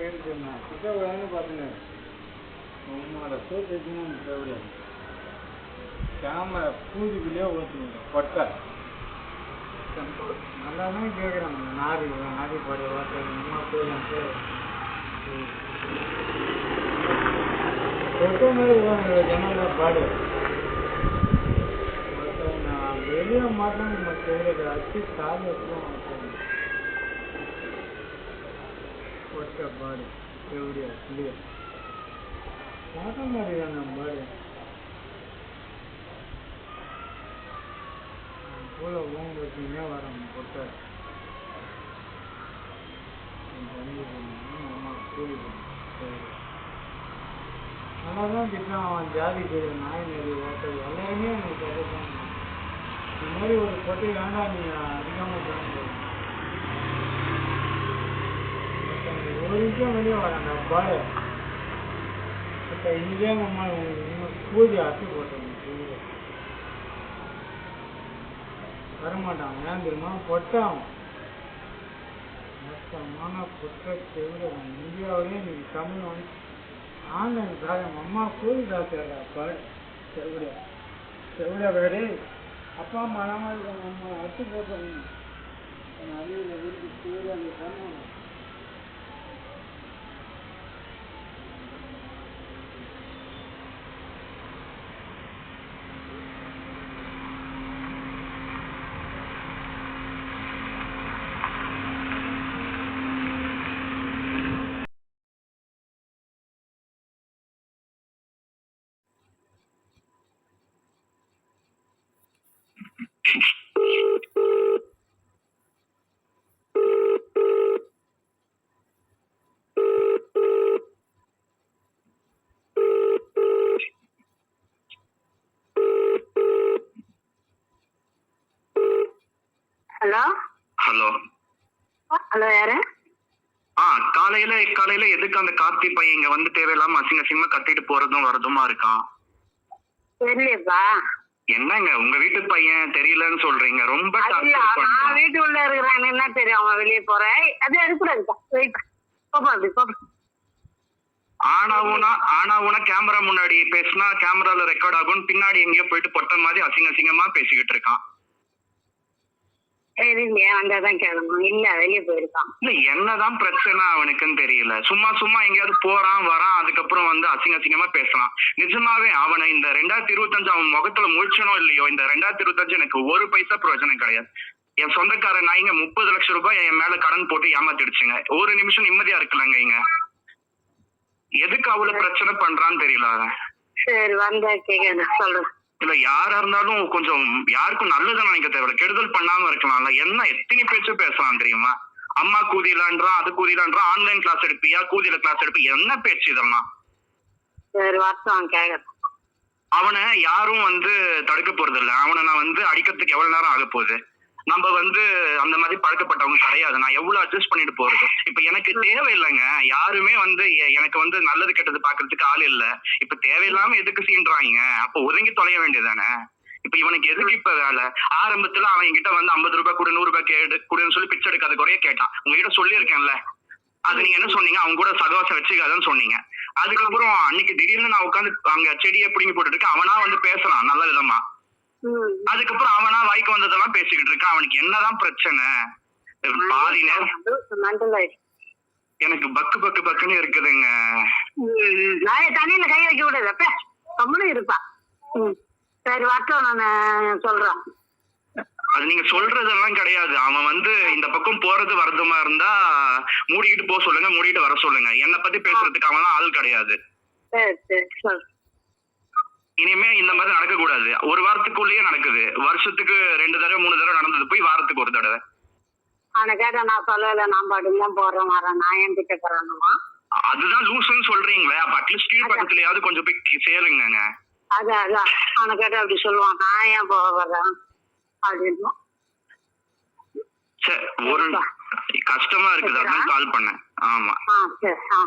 எடுத்துருந்தேன் கிட்டவிடாதுன்னு பார்த்துங்க உங்களோட சோத்துக்குன்னு கிட்டவிடாது கேமரா பூஜைக்குள்ளேயே ஓட்டுங்க கொட்டை நல்லா தான் கேட்குறாங்க நாரி நாரி பாடி ஓட்டு அம்மா போயிட்டு கொட்டை மாதிரி போகிறாங்க பாடு. வெளியே மாட்டாங்க நம்ம கையில் அச்சு கால் வச்சுலாம் கொட்டை பாடு. எப்படியா இல்லையா பார்க்க மாதிரியா நம்ம பாடு. போல ஓங்க வச்சுனே வரோம் கொட்டை தண்ணி தான் திட்டம் அவன் ஜாதி பேர். நாய் நெறி ஓட்டை எல்லாருமே எனக்கு இந்த மாதிரி ஒரு கொட்டை வேண்டாம் நீ அதிகமாக ஒரு நிமிஷம் வெளியே வரேன்டா பாடு இப்போ இங்கே அம்மா பூஜை அத்து போட்டோம் பூஜை வரமாட்டான் ஏன் தெரியுமா பொட்டான் மொத்தமான பொட்ட செவிட இந்தியாவிலே நீ தமிழ் வந்து ஆன்லைன் தாகம் அம்மா கூலி டாக்டர் பாடு செவிட செவிட வேறு அப்பா அம்மா அம்மா அத்து போட்டோம் அழியில் வீட்டுக்கு செவிட அங்கே பண்ணணும் ஹலோ ஹலோ. ஹலோ யாரு? ஆ காலையில காலையில எதுக்கு அந்த கார்த்தி பையன் இங்க வந்து தேவையில்லாம அசிங்க அசிங்கமா கத்திட்டு போறதும் வரதுமா இருக்கான்? தெரியலையப்பா. என்னங்க உங்க வீட்டு பையன் தெரியலன்னு சொல்றீங்க. ரொம்ப torture நான் பண்றான். வீட்டுக்குள்ள இருக்கிறேன் என்ன தெரியும் அவன் வெளியே போறேன் அது எடுக்கூடாதுப்பா வெயிட் போப்பா அப்படி போப்பா ஆனாவுனா ஆனாவுனா கேமரா முன்னாடி பேசினா கேமரால ரெக்கார்ட் ஆகும் பின்னாடி எங்கேயோ போயிட்டு பொட்ட மாதிரி அசிங்க அசிங்கமா பேசிக்கிட்டு இருக்கான். சரிங்க வந்தாதான் கேட்கணும் இல்ல வெளியே போயிருக்கான். இல்ல என்னதான் பிரச்சனை அவனுக்குன்னு தெரியல. சும்மா சும்மா எங்கேயாவது போறான் வரான் அதுக்கப்புறம் வந்து அசிங்க அசிங்கமா பேசலாம் நிஜமாவே அவனை இந்த ரெண்டாயிரத்தி இருபத்தஞ்சு அவன் முகத்துல முழிச்சனோ இல்லையோ இந்த ரெண்டாயிரத்தி இருபத்தஞ்சு எனக்கு ஒரு பைசா பிரயோஜனம் கிடையாது. என் சொந்தக்கார நாய்ங்க முப்பது லட்சம் ரூபாய் என் மேல கடன் போட்டு ஏமாத்திடுச்சுங்க. ஒரு நிமிஷம் நிம்மதியா இருக்கலங்க இங்க. எதுக்கு அவ்வளவு பிரச்சனை பண்றான்னு தெரியல சரி வந்தா கேட்க சொல்றேன். இல்ல யாரா இருந்தாலும் கொஞ்சம் யாருக்கும் நல்லது நினைக்க தேவையில்ல. கெடுதல் பண்ணாம இருக்கலாம்ல என்ன எத்தனை பேச்சு பேசலாம் தெரியுமா? அம்மா கூதிலான்றான் அது கூதிலான்றான் ஆன்லைன் கிளாஸ் எடுப்பியா கூதியில கிளாஸ் எடுப்பியா? என்ன பேச்சு இதெல்லாம்? சரி வருஷம் கேட்கறேன் அவனை யாரும் வந்து தடுக்க போறது இல்ல அவனை நான் வந்து அடிக்கிறதுக்கு எவ்வளவு நேரம் ஆக போகுது? நம்ம வந்து அந்த மாதிரி பழக்கப்பட்டவங்க கிடையாது. நான் எவ்வளவு அட்ஜஸ்ட் பண்ணிட்டு போறது? இப்ப எனக்கு தேவையில்லைங்க. யாருமே வந்து எனக்கு வந்து நல்லது கெட்டது பாக்குறதுக்கு ஆள் இல்ல. இப்ப தேவையில்லாம எதுக்கு சீன்றாங்க? அப்ப ஒதுங்கி தொலைய வேண்டியதானே இப்ப இவனுக்கு எதுக்கு இப்ப வேலை? ஆரம்பத்துல அவன் என்கிட்ட வந்து ஐம்பது ரூபாய் கொடு நூறு ரூபாய் கேடு கொடுன்னு சொல்லி பிச்சை எடுக்காத குறைய கேட்டான். உங்ககிட்ட சொல்லியிருக்கேன்ல. அது நீங்க என்ன சொன்னீங்க? அவங்க கூட சகவாசம் வச்சுக்காதன்னு சொன்னீங்க. அதுக்கப்புறம் அன்னைக்கு திடீர்னு நான் உட்காந்து அங்க செடியை பிடிங்கி போட்டுட்டு. அவனா வந்து பேசுறான் நல்ல விதமா. அதுக்கப்புறம் அவனா வாய்க்கு வந்ததெல்லாம் பேசிக்கிட்டு இருக்கான் அவனுக்கு என்னதான் பிரச்சனை? பாதி நேரம் எனக்கு பக்கு பக்கு பக்குன்னு இருக்குதுங்க. தண்ணியில கை வைக்க கூடாது. அப்ப கம்முனு இருப்பா. சரி வரட்டும் நான் சொல்றேன். அது நீங்க சொல்றதெல்லாம் கிடையாது. அவன் வந்து இந்த பக்கம் போறது வரதுமா இருந்தா மூடிக்கிட்டு போக சொல்லுங்க மூடிட்டு வர சொல்லுங்க. என்னை பத்தி பேசுறதுக்கு அவன்லாம் ஆள் கிடையாது. சரி சரி இனிமே இந்த மாதிரி நடக்க கூடாது ஒரு வாரத்துக்குள்ளேயே நடக்குது. வருஷத்துக்கு ரெண்டு தடவை மூணு தடவை நடந்தது போய் வாரத்துக்கு ஒரு தடவை. அவனை கேட்டா நான் சொல்லல. நான் பாட்டுக்கு தான் போறேன் வரேன். நான் என் கிட்ட போறானுமா அதுதான் லூசுன்னு சொல்றீங்களே. அப்ப அட்லீஸ்ட் கீழ் பக்கத்துலயாவது கொஞ்சம் போய் சேருங்கங்க. அது அதான். அவனை கேட்டா அப்படி சொல்லுவான். நான் ஏன் போக வர்றேன் அப்படின்னு ஒரு கஷ்டமா இருக்குது? அதான் கால் பண்ணேன். ஆமா. ஆ சரி ஆ.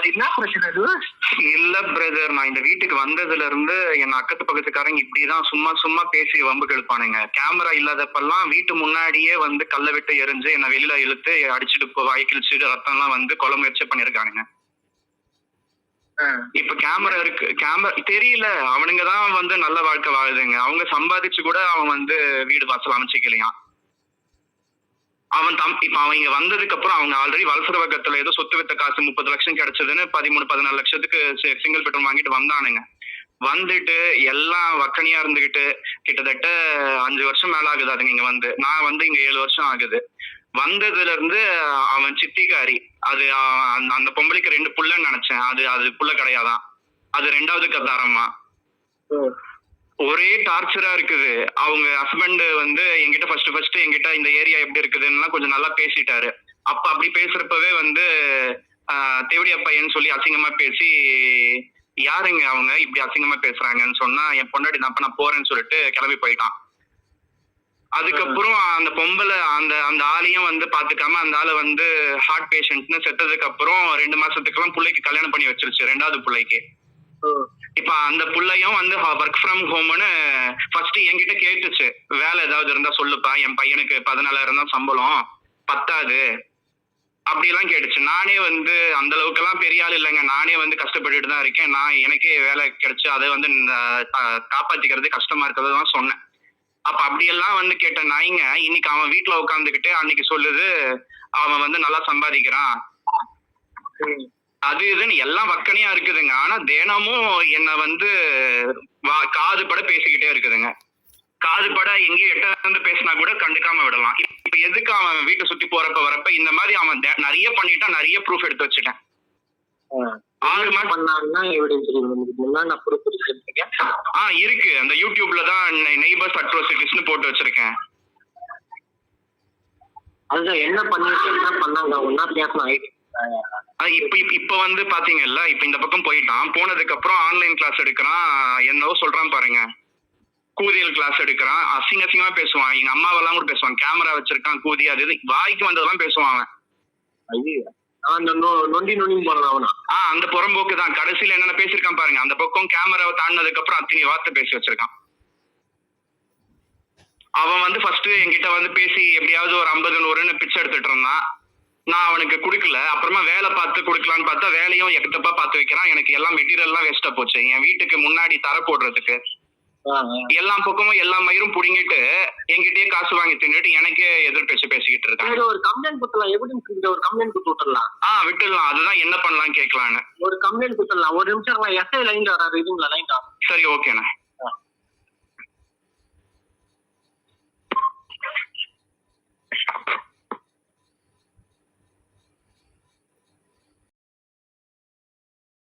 என்ன பிரச்சனை அது? இல்ல பிரதர் நான் இந்த வீட்டுக்கு வந்ததுல இருந்து என் அக்கத்து பக்கத்துக்காரங்க இப்படிதான் சும்மா சும்மா பேசி வம்புக்கு எடுப்பானுங்க கேமரா இல்லாதப்பெல்லாம் வீட்டு முன்னாடியே வந்து கல்ல விட்டு எரிஞ்சு என்ன வெளியில இழுத்து அடிச்சுட்டு வாய் கிழிச்சுட்டு ரத்தம் எல்லாம் வந்து கொலை முயற்சி பண்ணிருக்கானுங்க. இப்ப கேமரா இருக்கு. கேமரா தெரியல. அவனுங்க தான் வந்து நல்ல வாழ்க்கை வாழுதுங்க. அவங்க சம்பாதிச்சு கூட அவன் வந்து வீடு வாசல் அமைச்சிக்கலையாம். அவன் தம் இப்ப அவன் இங்க வந்ததுக்கு அப்புறம் அவங்க ஆல்ரெடி வலசர பக்கத்துல ஏதோ சொத்து வித்த காசு முப்பது லட்சம் கிடைச்சதுன்னு பதிமூணு பதினாலு லட்சத்துக்கு சிங்கிள் பெட்ரோல் வாங்கிட்டு வந்தானுங்க. வந்துட்டு எல்லாம் வக்கனியா இருந்துகிட்டு கிட்டத்தட்ட அஞ்சு வருஷம் மேல ஆகுது அதுங்க இங்க வந்து. நான் வந்து இங்க ஏழு வருஷம் ஆகுது. வந்ததுல இருந்து அவன் சித்திக்காரி அது அந்த- அந்த பொம்பளைக்கு ரெண்டு புள்ளன்னு நினைச்சேன். அது அது புள்ள கிடையாதான். அது ரெண்டாவது கத்தாரம்மா ஒரே டார்ச்சரா இருக்குது. அவங்க ஹஸ்பண்ட் வந்து என்கிட்ட ஃபர்ஸ்ட் ஃபர்ஸ்ட் என்கிட்ட இந்த ஏரியா எப்படி இருக்குதுன்னா கொஞ்சம் நல்லா பேசிட்டாரு. அப்ப அப்படி பேசுறப்பவே வந்து ஆஹ், தேவடியா பையன் சொல்லி அசிங்கமா பேசி யாருங்க அவங்க? இப்படி அசிங்கமா பேசுறாங்கன்னு சொன்னா என் பொண்டாடி நான் அப்ப நான் போறேன்னு சொல்லிட்டு கிளம்பி போயிட்டான். அதுக்கப்புறம் அந்த பொம்பளை அந்த அந்த ஆளையும் வந்து பாத்துக்காம அந்த ஆளு வந்து ஹார்ட் பேஷண்ட்னு செத்ததுக்கு அப்புறம் ரெண்டு மாசத்துக்கெல்லாம் பிள்ளைக்கு கல்யாணம் பண்ணி வச்சிருச்சு ரெண்டாவது பிள்ளைக்கு. இப்ப அந்த புள்ளையும் வந்து ஒர்க் ஃப்ரம் ஹோம்னு ஃபர்ஸ்ட் என்கிட்ட கேட்டுச்சு. வேலை ஏதாவது இருந்தா சொல்லுப்பா என் பையனுக்கு பதினாலாயிரம் தான் சம்பளம் பத்தாது. அப்படிலாம் கேட்டுச்சு. நானே வந்து அந்த அளவுக்குலாம் பெரிய ஆள் இல்லைங்க. நானே வந்து கஷ்டப்பட்டுட்டு தான் இருக்கேன். நான் எனக்கே வேலை கிடைச்சு அதை வந்து காப்பாத்திக்கிறது கஷ்டமா இருக்கிறது தான் சொன்னேன். அப்ப அப்படியெல்லாம் வந்து கேட்ட நாய்ங்க இன்னைக்கு அவன் வீட்டுல உட்காந்துக்கிட்டு அன்னைக்கு சொல்லுது அவன் வந்து நல்லா சம்பாதிக்கிறான். அது இதுன்னு எல்லாம் வக்கனையா இருக்குதுங்க. ஆனா தினமும் என்ன வந்து காது பட பேசிக்கிட்டே இருக்குதுங்க. காது பட எங்கேயும் எட்ட இருந்து பேசினா கூட கண்டுக்காம விடலாம். இப்ப எதுக்கு அவன் வீட்டை சுத்தி போறப்ப வரப்ப இந்த மாதிரி அவன் நிறைய பண்ணிட்டான் நிறைய ப்ரூஃப் எடுத்து வச்சுட்டேன். ஆறு மாசம் பண்ணாங்கன்னா ஆ இருக்கு. அந்த யூடியூப்ல தான் நெய்பர்ஸ் அட்ரோசிட்டிஸ்னு போட்டு வச்சிருக்கேன். அதுதான் என்ன பண்ணிட்டு என்ன பண்ணாங்க? ஒன்னா இப்ப இப்ப- வந்து பாத்தீங்கல்ல இப்ப இந்த பக்கம் போயிட்டான். போனதுக்கு அப்புறம் ஆன்லைன் கிளாஸ் எடுக்கிறான். என்னவோ சொல்றான் பாருங்க. கூதியல் கிளாஸ் எடுக்கிறான். அசிங்க அசிங்கமா பேசுவான். எங்க அம்மாவெல்லாம் கூட பேசுவான் கேமரா வச்சிருக்கான் கூதி அது இது. வாய்க்கு வந்ததெல்லாம் பேசுவான் நொண்டி நொண்டி போனலாம் அவனா? ஆ அந்த புறம்போக்கு தான். கடைசியில என்னென்ன பேசியிருக்கான் பாருங்க. அந்த பக்கம் கேமராவை தாண்டினதுக்கு அப்புறம் அத்தனை வார்த்தை பேசி வச்சிருக்கான். அவன் வந்து ஃபர்ஸ்ட் என்கிட்ட வந்து பேசி எப்படியாவது ஒரு ஐம்பது நூறுன்னு பிச்சை எடுத்துட்டு இருந்தான். நான் அவனுக்கு கொடுக்கல. அப்புறமா வேலை பார்த்து கொடுக்கலான்னு பார்த்தா வேலையும் எக்கத்தப்பா பார்த்து வைக்கிறான். எனக்கு எல்லாம் மெட்டீரியல்லாம் வேஸ்டா போச்சு. என் வீட்டுக்கு முன்னாடி தர போடுறதுக்கு. எல்லா பக்கமும் எல்லா மயிரும் புடுங்கிட்டு என்கிட்டயே காசு வாங்கி தின்னுட்டு எனக்கே எதிர் பேச்சு பேசிக்கிட்டு இருக்கான் ஒரு கம்ப்ளைண்ட் கொடுத்துடலாம். எவிடன்ஸ் இருக்கு? ஒரு கம்ப்ளைண்ட் கொடுத்து விட்டுடலாம். ஆ விட்டுடலாம். அதுதான் என்ன பண்ணலாம் கேட்கலான்னு. ஒரு கம்ப்ளைண்ட் கொடுத்துடலாம். ஒரு நிமிஷம் எஸ்ஐ லைன்ல வராரு இதுங்களா லைன்ல சரி ஓகேண்ணா